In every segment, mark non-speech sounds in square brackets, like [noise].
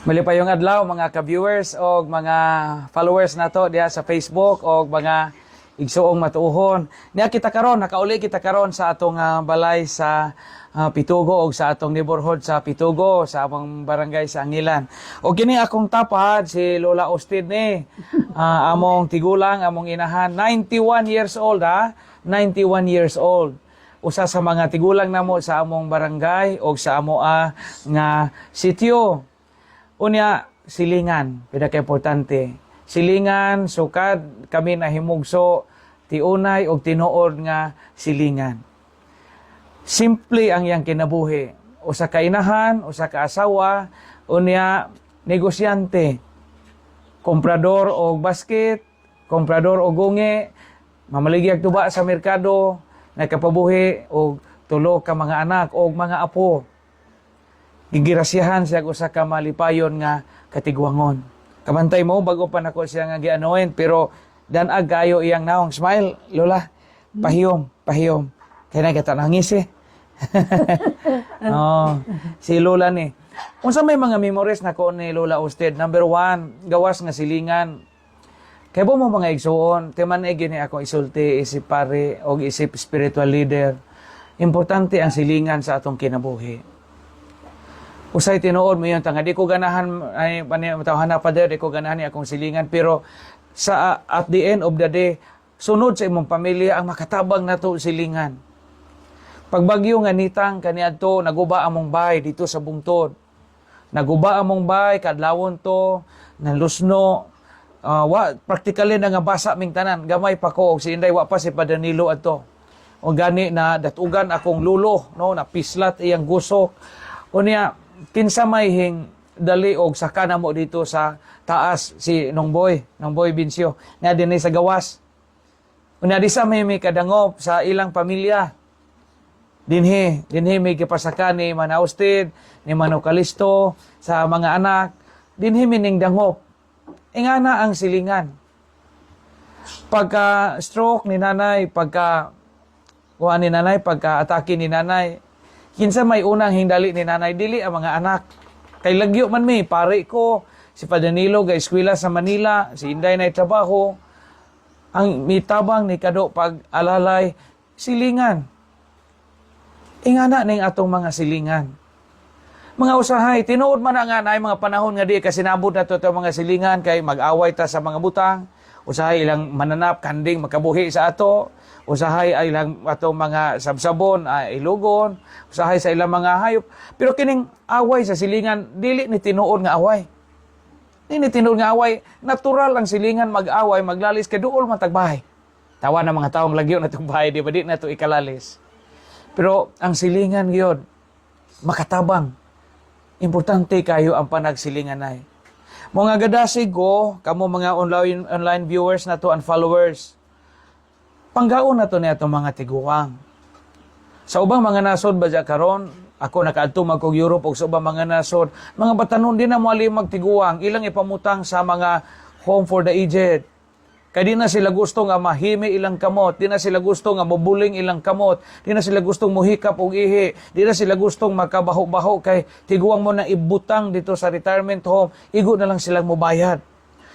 Mali pa yung adlaw mga ka-viewers o mga followers nato diha sa Facebook o mga igsuong matuhon. Niya kita karon nakauli kita karon sa atong ah, balay sa ah, Pitugo o sa atong neighborhood sa Pitugo sa among barangay sa Angilan. O kini akong tapad si Lola Ostid ni ah, among tigulang among inahan 91 years old ha 91 years old usa sa mga tigulang namo sa among barangay o sa amo ah, nga sityo Unya, silingan, pinaka importante. Silingan, sukad, kami nahimugso, tiunay o tinuod nga silingan. Simple ang iyang kinabuhi. Usa ka inahan, usa ka asawa, unya negosyante. Komprador og basket, komprador og gungi, mamaligya tuba sa merkado, nagkapabuhi og tulo ka mga anak og mga apo gigirasyahan siya usa ka malipayon nga katigwangon. Kamantay mo bago pa nako siya nga gianoin pero dan agayo iyang naong smile lola pahiyom pahiyom kay na eh. [laughs] oh, si lola ni. Unsa may mga memories nako ni lola Usted? Number one, gawas nga silingan. Kaya po mo mga igsuon, timan ay gini ako isulti, isip pare, o isip spiritual leader. Importante ang silingan sa atong kinabuhi usay tinuod mo yun tanga di ko ganahan ay matawhan pa di ko ganahan ni akong silingan. Pero sa at the end of the day sunod sa imong pamilya ang makatabang nato silingan. Pag bagyo nga nitang kaniadto naguba among bahay dito sa bungtod. Naguba among bahay kadlawon to nalusno. Uh, wa practically na nga basa ming tanan gamay pa ko og si Inday wa pa si Padanilo adto. O gani na datugan akong lulo no na pislat iyang gusok unya kinsa may hing dali og saka na mo dito sa taas si Nongboy, Nongboy Binsyo, nga dinhi sa gawas. Unya di sa may may kadangop sa ilang pamilya. Dinhi, dinhi may kipasaka ni Manaustid, ni Manokalisto, sa mga anak. Dinhi mining dangop. Ingana ang silingan. Pagka stroke ni nanay, pagka kuha ni nanay, pagka atake ni nanay, kinsa may unang hingdali ni nanay dili ang mga anak? Kay lagyo man mi pare ko si Padanilo ga eskwela sa Manila si Inday na trabaho ang mitabang ni kado pag alalay silingan. Ingana ning atong mga silingan. Mga usahay tinuod man na nga na mga panahon nga di kasi nabot na to itong mga silingan kay mag-away ta sa mga butang usahay ilang mananap kanding makabuhi sa ato. Usahay ay ilang atong mga sabsabon ay ilugon. Usahay sa ilang mga hayop. Pero kining away sa silingan dili ni tinuod nga away. Ni tinuod nga away. Natural ang silingan mag-away maglalis kay duol man tagbahay. Tawa ng mga taong lagyo na itong bahay di ba? Di na to ikalalis. Pero ang silingan gyud makatabang. Importante kayo ang panagsilingan ay mga gadasig ko kamo mga online online viewers na to and followers panggaon na to niya mga tiguang. Sa ubang mga nasod ba karon, ako nakaadto magkog Europe o sa ubang mga nasod, mga batanon din na mo magtiguang, ilang ipamutang sa mga home for the aged. Kaya di na sila gusto nga mahimi ilang kamot, di na sila gusto nga mabuling ilang kamot, di na sila gustong muhikap og ihi, di na sila gustong makabaho-baho kay tiguang mo na ibutang dito sa retirement home, igo na lang silang mubayad.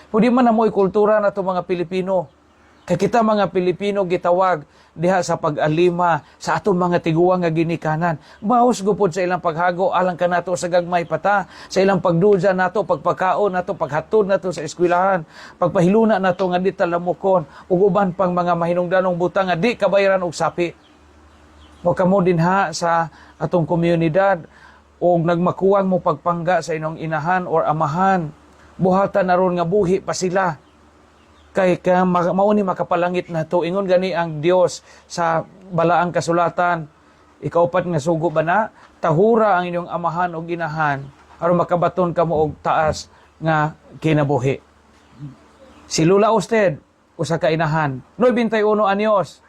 Pwede man na mo kultura na to mga Pilipino. Kay kita mga Pilipino gitawag diha sa pag-alima sa atong mga tiguang nga ginikanan. Bawas gupod sa ilang paghago alang kanato sa gagmay pata, sa ilang pagduja nato, pagpakaon nato, paghatod nato sa eskwelahan, pagpahiluna nato nga di talamukon ug uban pang mga mahinungdanong butang nga di kabayaran og sapi. Wa kamo din ha sa atong komunidad og nagmakuwang mo pagpangga sa inong inahan or amahan. Buhatan na nga buhi pa sila kay ka ma- mauni makapalangit na to. Ingon gani ang Dios sa balaang kasulatan. Ikaw pat nga sugo ba na? Tahura ang inyong amahan o ginahan. Aron makabaton kamo og taas nga kinabuhi. Si Lula Usted usa ka inahan. 91 anyos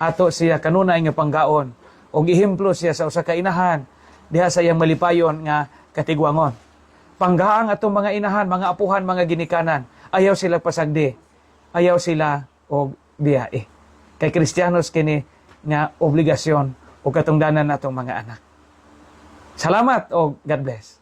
ato siya kanunay nga panggaon. Og ihemplo siya sa usa ka inahan. Diha sa iyang malipayon nga katigwangon. Panggaang atong mga inahan mga apuhan mga ginikanan ayaw sila pasagdi. Ayaw sila og biyae kay kristyanos kini nga obligasyon o katungdanan natong mga anak. Salamat o God bless